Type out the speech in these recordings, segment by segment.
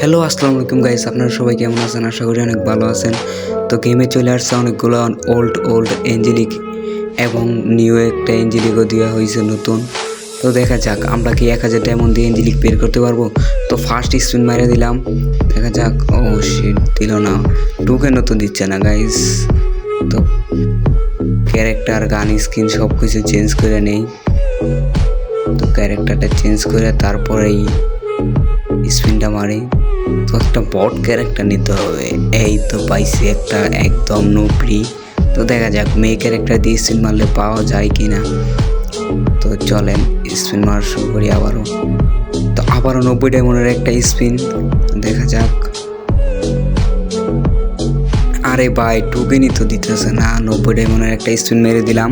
Hello আসসালামু আলাইকুম guys আপনারা সবাই কেমন আছেন? আশা করি অনেক ভালো আছেন। তো গেমে চলে আসছে অনেকগুলো ওল্ড ওল্ড এঞ্জেলিক এবং নিউ একটা এঞ্জেলিকও দেওয়া হয়েছে নতুন। তো দেখা যাক, আমরা কি এক হাজার ডায়মন্ড দিয়ে এঞ্জেলিক বের করতে পারব? তো ফার্স্ট স্পিন মারে দিলাম। দেখা যাক। ও শিট দিল না। টুকে নতুন দিচ্ছে না গাইস তো ক্যারেক্টার গান স্কিন সব কিছু চেঞ্জ করে নেই। তো ক্যারেক্টারটা চেঞ্জ করে তারপরেই স্পিনটা মারি। তো একটা বট ক্যারেক্টার নিতে হবে। এই তো পাইছি একটা একদম নোপরি তো দেখা যাক, মেয়ে ক্যারেক্টার দিয়ে স্পিন মারলে পাওয়া যায় কি না তো চলেন, স্পিন মারা শুরু করি আবারও। তো আবারও নব্বই ডায়মন্ডের একটা স্পিন। দেখা যাক। আরে ভাই, টুকেনই তো দিতেছে না। নব্বই ডায়মন্ডের একটা স্পিন মেরে দিলাম।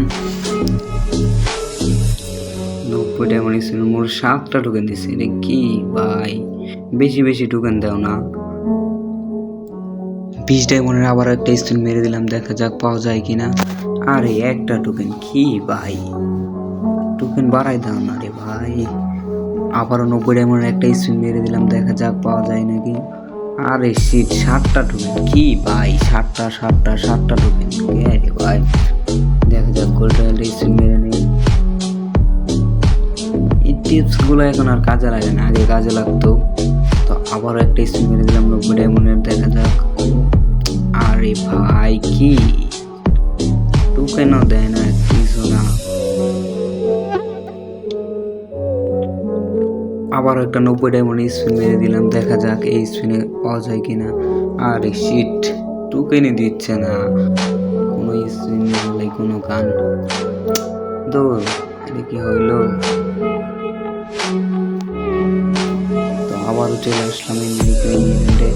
নব্বই ডায়মন্ড স্পিন মোর সাতটা টোকেন দিচ্ছে রে কি ভাই? বেশি বেশি টোকেন দাও না। বিশ ডায়মন্ডের আবার একটা স্পিন মেরে দিলাম, দেখা যাক পাওয়া যায় কিনা। আরে, একটা টোকেন কি ভাই? টোকেন বাড়াই দাও না রে ভাই। আবারও নব্বই ডায়মন্ডের একটা স্পিন মেরে দিলাম, দেখা যাক পাওয়া যায় নাকি। আরে শীত ষাটটা টোকেন কি ভাই? ষাটটা ষাটটা ষাটটা টোকেন কে রে ভাই? দেখা যাক গোল্ডেন স্পিন মেরে নেই। টিপসগুলো এখন আর কাজে লাগে না, আগে কাজে লাগতো। তো আবার একটা স্পিন মেরে দিলাম নব্বই ডায়মন্ডের দেখা যাক। আরে ভাই, কি? টু কেন দেয় না? কিছু না। আবার একটা নব্বই ডায়মন্ড স্পিন মেরে দিলাম, দেখা যাক এই স্পিনে পাওয়া যায় কিনা। আরে শিট টু কেনে দিচ্ছে না? কোনো স্পিন কোনো গান। দৌড় এটা কি হইল? তো আবারও চলে আসলাম ইংল্যান্ডে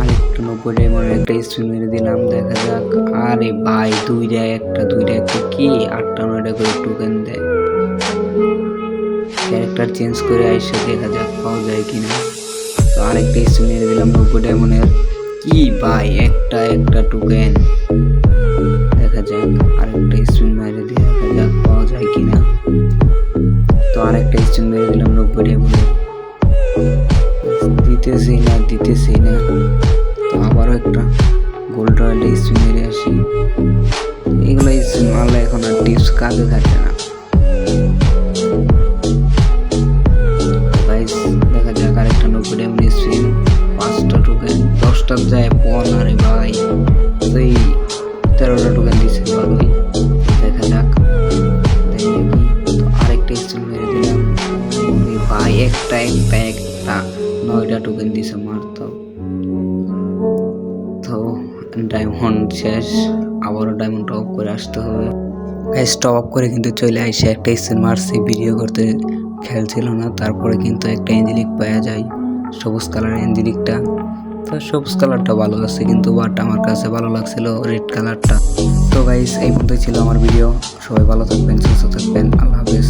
আরেকটু নব্বই ডায়মন্ডের একটা মেরে দিলাম, দেখা যাক। আরে ভাই, দুইটা একটা দুইটা একটা, কি? আটটা, নয়টা করে টোকেন দেয়। ক্যারেক্টার চেঞ্জ করে আইসা দেখা যাক পাওয়া যায় কিনা। তো আরেকটা স্পিন মেরে দিলাম নব্বই ডায়মন্ডের কি ভাই, একটা একটা টোকেন দেখা যাক। দিতেছি না দিতেছি না। তো আবারও একটা গোল্ড রয়্যাল স্পিন মেরে আসি। এগুলো স্পিন মারলে এখন আর টিপস কাজে থাকে না। দেখা স্পিন পাঁচটা টোকেন দশটা যায় পন আরে ভাই। তো এই তেরোটা টোকেন দিছে ভালোই মারতো তো ডায়মন্ড শেষ, আবারও ডায়মন্ড অফ করে আসতে হবে। গাইস টপ আপ করে কিন্তু চলে আসে, একটা স্পিন মারছি ভিডিও করতে খেলছিল না, তারপরে কিন্তু একটা এঞ্জেলিক পাওয়া যায়, সবুজ কালারের এঞ্জেলিকটা তো সবুজ কালারটা ভালো আছে, কিন্তু বাট আমার কাছে ভালো লাগছিল রেড কালারটা তো গাইস এই মধ্যে ছিল আমার ভিডিও সবাই ভালো থাকবেন, সুস্থ থাকবেন, আল্লাহ হাফেজ।